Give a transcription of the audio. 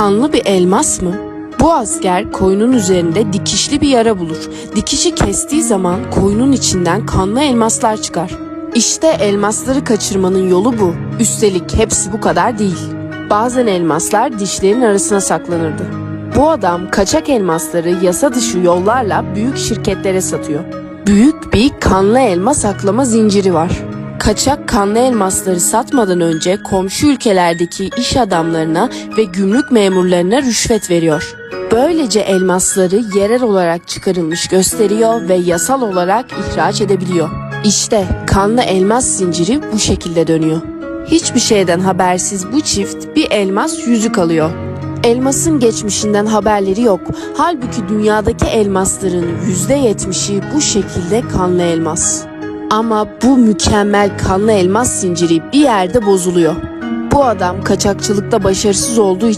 Kanlı bir elmas mı? Bu asker koyunun üzerinde dikişli bir yara bulur. Dikişi kestiği zaman koyunun içinden kanlı elmaslar çıkar. İşte elmasları kaçırmanın yolu bu. Üstelik hepsi bu kadar değil. Bazen elmaslar dişlerin arasına saklanırdı. Bu adam kaçak elmasları yasa dışı yollarla büyük şirketlere satıyor. Büyük bir kanlı elma saklama zinciri var. Kaçak kanlı elmasları satmadan önce komşu ülkelerdeki iş adamlarına ve gümrük memurlarına rüşvet veriyor. Böylece elmasları yerel olarak çıkarılmış gösteriyor ve yasal olarak ihraç edebiliyor. İşte kanlı elmas zinciri bu şekilde dönüyor. Hiçbir şeyden habersiz bu çift bir elmas yüzük alıyor. Elmasın geçmişinden haberleri yok. Halbuki dünyadaki elmasların %70'i bu şekilde kanlı elmas. Ama bu mükemmel kanlı elmas zinciri bir yerde bozuluyor. Bu adam kaçakçılıkta başarısız olduğu